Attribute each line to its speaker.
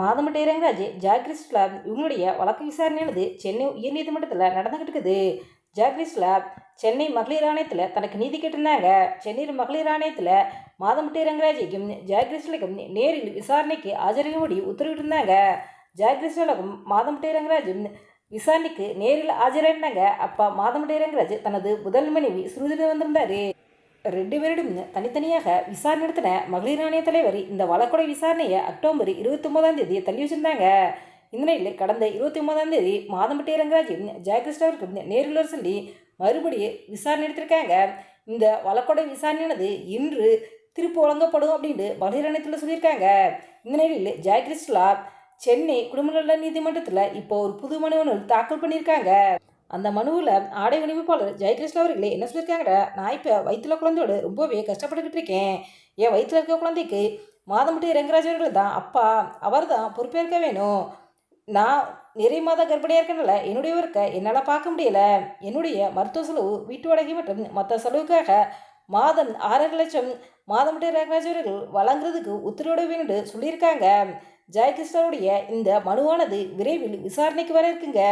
Speaker 1: மாதம்பட்டி ரங்கராஜ் ஜாக்ரிஸ்ட்ல இவங்களுடைய வழக்கு விசாரணையானது சென்னை உயர்நீதிமன்றத்தில் நடந்துகிட்டு இருக்குது ஜாக்ரிஸ்ட்ல சென்னை மகளிர் ஆணையத்தில் தனக்கு நீதி கேட்டிருந்தாங்க. சென்னை மகளிர் ஆணையத்தில் மாதம்பட்டி ரங்கராஜைக்கும் ஜாக்ரிஸ்லுக்கும் நேரில் விசாரணைக்கு ஆஜராகும்படி உத்தரவிட்டிருந்தாங்க. ஜாக்ரிஸ்லுக்கும் மாதம்பட்டி ரங்கராஜும் விசாரணைக்கு நேரில் ஆஜராயிருந்தாங்க. அப்பா மாதம்பட்டி ரங்கராஜ் தனது முதல் மனைவி சுருதிட்டு வந்திருந்தாரு. ரெண்டு பேரிடம் தனித்தனியாக விசாரணை நடத்தின மகளிர் ஆணைய தலைவர் இந்த வழக்குடை விசாரணையை அக்டோபர் இருபத்தி ஒன்பதாம் தேதி தள்ளி வச்சிருந்தாங்க. இந்த நிலையில் கடந்த இருபத்தி ஒன்பதாம் தேதி மாதம்பட்டி ரங்கராஜ் ஜெயகிருஷ்ணவருக்கு நேரில் சொல்லி மறுபடியும் விசாரணை எடுத்திருக்காங்க இந்த வழக்குடை விசாரணையானது இன்று திருப்பி வழங்கப்படும் அப்படின்ட்டு மகளிர் ஆணையத்தில் சொல்லியிருக்காங்க. இந்த நிலையில் ஜெயகிருஷ்ணா சென்னை குடும்ப நல நீதிமன்றத்தில் இப்போ ஒரு புது மனு ஒன்று தாக்கல் பண்ணியிருக்காங்க. அந்த மனுவில் ஆடை உரிமைப்பாளர் ஜெயகிருஷ்ண அவர்களே என்ன சொல்லியிருக்காங்கடா நான் இப்போ வயிற்றுல குழந்தையோடு ரொம்பவே கஷ்டப்பட்டுக்கிட்டு இருக்கேன். என் வயிற்றுல இருக்க குழந்தைக்கு மாதம்பட்டி ரங்கராஜ் அவர்கள் தான் அப்பா. அவர் தான் பொறுப்பேற்க வேணும். நான் நிறைய மாத கர்ப்பிணியாக இருக்கனால என்னுடைய ஒர்க்கை என்னால் பார்க்க முடியல. என்னுடைய மருத்துவ செலவு வீட்டு வாடகை மற்றும் மற்ற செலவுக்காக மாதம் ஆறரை லட்சம் மாதம்பட்டி ரங்கராஜ் அவர்கள் வழங்குறதுக்கு உத்தரவிட வேண்டு சொல்லியிருக்காங்க. ஜெயகிருஷ்ணனுடைய இந்த மனுவானது விரைவில் விசாரணைக்கு வர இருக்குங்க.